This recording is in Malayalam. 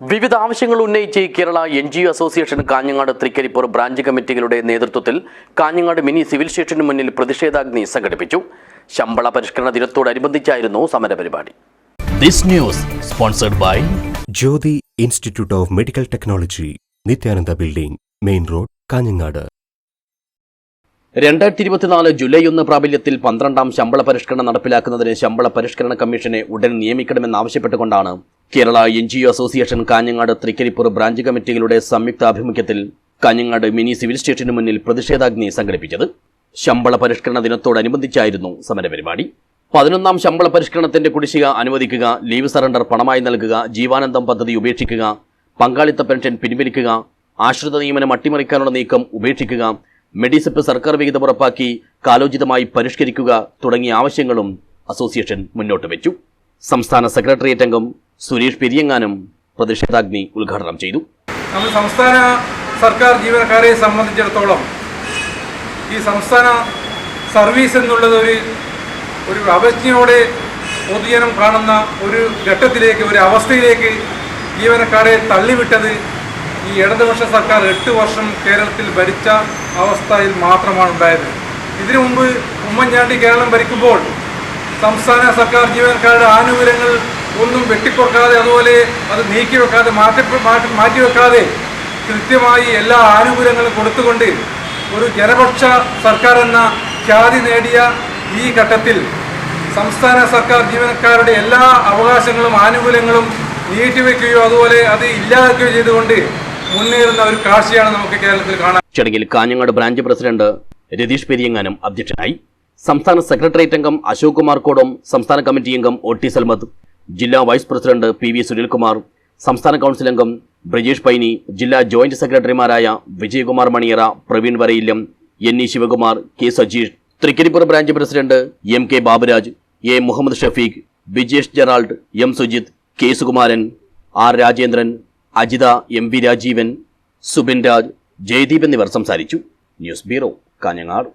വിവിധ ആവശ്യങ്ങൾ ഉന്നയിച്ച് Kerala N G O association Kanhangad Trikaripur branch കമ്മിറ്റികളുടെ നേതൃത്വത്തിൽ കാഞ്ഞങ്ങാട് മിനി സിവിൽ സ്റ്റേഷന് മുന്നിൽ പ്രതിഷേധാഗ്നി സംഘടിപ്പിച്ചു. ശമ്പള പരിഷ്കരണ ദിനത്തോടനുബന്ധിച്ചായിരുന്നു സമരപരിപാടി. This news sponsored by Jyothi institute of medical technology Nithyananda building main road Kanhangad. രണ്ടായിരത്തി ഇരുപത്തിനാല് ജൂലൈ ഒന്ന് പ്രാബല്യത്തിൽ പന്ത്രണ്ടാം ശമ്പള പരിഷ്കരണം നടപ്പിലാക്കുന്നതിന് ശമ്പള പരിഷ്കരണ കമ്മീഷനെ ഉടൻ നിയമിക്കണമെന്നാവശ്യപ്പെട്ടുകൊണ്ടാണ് Kerala N G O association Kanhangad Trikaripur branch കമ്മിറ്റികളുടെ സംയുക്താഭിമുഖ്യത്തിൽ കാഞ്ഞങ്ങാട് മിനി സിവിൽ സ്റ്റേഷന് മുന്നിൽ പ്രതിഷേധാഗ്നി സംഘടിപ്പിച്ചത്. ശമ്പള പരിഷ്കരണ ദിനത്തോടനുബന്ധിച്ചായിരുന്നു സമരപരിപാടി. പതിനൊന്നാം ശമ്പള പരിഷ്കരണത്തിന്റെ കുടിശ്ശിക അനുവദിക്കുക ലീവ് സറണ്ടർ പണമായി നൽകുക ജീവാനന്ദം പദ്ധതി ഉപേക്ഷിക്കുക പങ്കാളിത്ത പെൻഷൻ പിൻവലിക്കുക ആശ്രിത നിയമനം അട്ടിമറിക്കാനുള്ള നീക്കം ഉപേക്ഷിക്കുക മെഡിസിപ്പ് സർക്കാർ വിഹിതം ഉറപ്പാക്കി കാലോചിതമായി പരിഷ്കരിക്കുക തുടങ്ങിയ ആവശ്യങ്ങളും അസോസിയേഷൻ മുന്നോട്ട് വെച്ചു. സംസ്ഥാന സെക്രട്ടേറിയറ്റ് അംഗം സുരേഷ് പെരിയങ്ങാനും പ്രതിഷേധാഗ്നി ഉദ്ഘാടനം ചെയ്തു. സംസ്ഥാന സർക്കാർ ജീവനക്കാരെ സംബന്ധിച്ചിടത്തോളം ഈ സംസ്ഥാന സർവീസ് എന്നുള്ളത് ഒരു ഒരു അവജ്ഞയോടെ പൊതുജനം കാണുന്ന ഒരു ഘട്ടത്തിലേക്ക് ഒരു അവസ്ഥയിലേക്ക് ജീവനക്കാരെ തള്ളിവിട്ടത് ഈ ഇടതുപക്ഷ സർക്കാർ എട്ട് വർഷം കേരളത്തിൽ ഭരിച്ച അവസ്ഥയിൽ മാത്രമാണ് ഉണ്ടായത്. ഇതിനു മുമ്പ് ഉമ്മൻചാണ്ടി കേരളം ഭരിക്കുമ്പോൾ സംസ്ഥാന സർക്കാർ ജീവനക്കാരുടെ ആനുകൂല്യങ്ങൾ ഒന്നും വെട്ടിക്കൊടുക്കാതെ അതുപോലെ അത് നീക്കിവെക്കാതെ മാറ്റി മാറ്റി മാറ്റിവെക്കാതെ കൃത്യമായി എല്ലാ ആനുകൂല്യങ്ങളും കൊടുത്തുകൊണ്ട് ഒരു ജനപക്ഷ സർക്കാർ എന്ന ഖ്യാതി നേടിയ ഈ ഘട്ടത്തിൽ സംസ്ഥാന സർക്കാർ ജീവനക്കാരുടെ എല്ലാ അവകാശങ്ങളും ആനുകൂല്യങ്ങളും നീട്ടിവെക്കുകയോ അതുപോലെ അത് ഇല്ലാതാക്കുകയോ ചെയ്തുകൊണ്ട് മുന്നേറുന്ന ഒരു കാഴ്ചയാണ് നമുക്ക് കേരളത്തിൽ കാണാൻ ചടങ്ങിൽ കാഞ്ഞങ്ങാട് ബ്രാഞ്ച് പ്രസിഡന്റ് രതീഷ് പെരിയങ്ങാനും അധ്യക്ഷനായി സംസ്ഥാന സെക്രട്ടേറിയറ്റ് അംഗം അശോക് കുമാർ കോടം സംസ്ഥാന കമ്മിറ്റി അംഗം ഒ ടി സൽമത്ത് ജില്ലാ vice president P V Sunilkumar സംസ്ഥാന കൗൺസിൽ അംഗം ബ്രജേഷ് പൈനി ജില്ലാ ജോയിന്റ് സെക്രട്ടറിമാരായ Vijayakumar Maniyara Praveen Varayillam N E Sivakumar K Sajeesh Trikaripur branch president M K Baburaj A Muhammad Shafeeq Bijesh Gerald M Sujith K Sukumaran R Rajendran Ajitha M V Rajeevan Subin Raj Jayadeep എന്നിവർ സംസാരിച്ചു. News bureau Kanhangad.